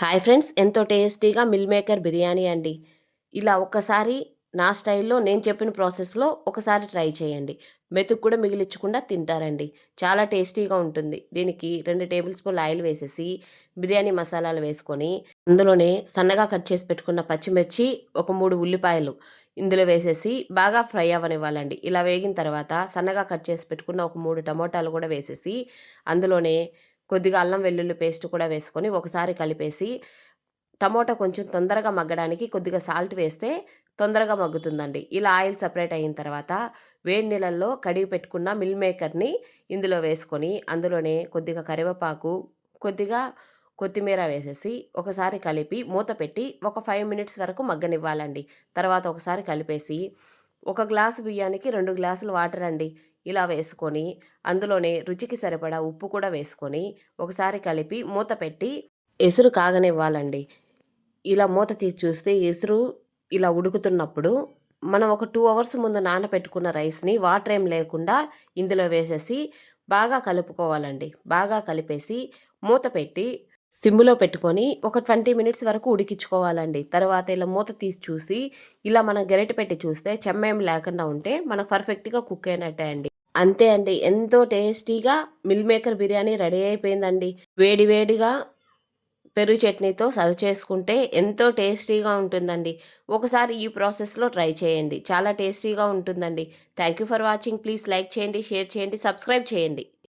Hi friends ఎంతో టేస్టీగా meal maker biryani అండి. ఇలా ఒక్కసారి నా స్టైల్లో నేను చెప్పిన ప్రాసెస్లో ఒకసారి ట్రై చేయండి. మెతుకు కూడా మిగిలించకుండా తింటారండి. చాలా టేస్టీగా ఉంటుంది. దీనికి రెండు టేబుల్ స్పూన్ ఆయిల్ వేసేసి బిర్యానీ మసాలాలు వేసుకొని అందులోనే సన్నగా కట్ చేసి పెట్టుకున్న పచ్చిమిర్చి ఒక మూడు ఉల్లిపాయలు ఇందులో వేసేసి బాగా ఫ్రై అవ్వనివ్వాలండి. ఇలా వేగిన తర్వాత సన్నగా కట్ చేసి పెట్టుకున్న ఒక మూడు టమోటాలు కూడా వేసేసి అందులోనే కొద్దిగా అల్లం వెల్లుల్లి పేస్ట్ కూడా వేసుకొని ఒకసారి కలిపేసి టమోటా కొంచెం తొందరగా మగ్గడానికి కొద్దిగా సాల్ట్ వేస్తే తొందరగా మగ్గుతుందండి. ఇలా ఆయిల్ సపరేట్ అయిన తర్వాత వేడి నీళ్ళల్లో కడిగి పెట్టుకున్న మిల్ మేకర్ని ఇందులో వేసుకొని అందులోనే కొద్దిగా కరివేపాకు కొద్దిగా కొత్తిమీర వేసేసి ఒకసారి కలిపి మూత పెట్టి ఒక ఫైవ్ మినిట్స్ వరకు మగ్గనివ్వాలండి. తర్వాత ఒకసారి కలిపేసి ఒక గ్లాసు బియ్యానికి రెండు గ్లాసులు వాటర్ అండి. ఇలా వేసుకొని అందులోనే రుచికి సరిపడా ఉప్పు కూడా వేసుకొని ఒకసారి కలిపి మూత పెట్టి ఎసురు కాగనివ్వాలండి. ఇలా మూత తీసి చూస్తే ఎసురు ఇలా ఉడుకుతున్నప్పుడు మనం ఒక టూ అవర్స్ ముందు నానబెట్టుకున్న రైస్ని వాటర్ ఏం లేకుండా ఇందులో వేసేసి బాగా కలుపుకోవాలండి. బాగా కలిపేసి మూత పెట్టి సిమ్లో పెట్టుకొని ఒక ట్వంటీ మినిట్స్ వరకు ఉడికించుకోవాలండి. తర్వాత ఇలా మూత తీసి చూసి ఇలా మనం గరిటె పెట్టి చూస్తే చెమ్మేం లేకుండా ఉంటే మనకు పర్ఫెక్ట్గా కుక్ అయినట్టే అండి. అంతే అండి. ఎంతో టేస్టీగా మిల్ మేకర్ బిర్యానీ రెడీ అయిపోయిందండి. వేడి వేడిగా పెరుగు చట్నీతో సర్వ్ చేసుకుంటే ఎంతో టేస్టీగా ఉంటుందండి. ఒకసారి ఈ ప్రాసెస్లో ట్రై చేయండి. చాలా టేస్టీగా ఉంటుందండి. Thank you for watching. Please like చేయండి షేర్ చేయండి సబ్స్క్రైబ్ చేయండి.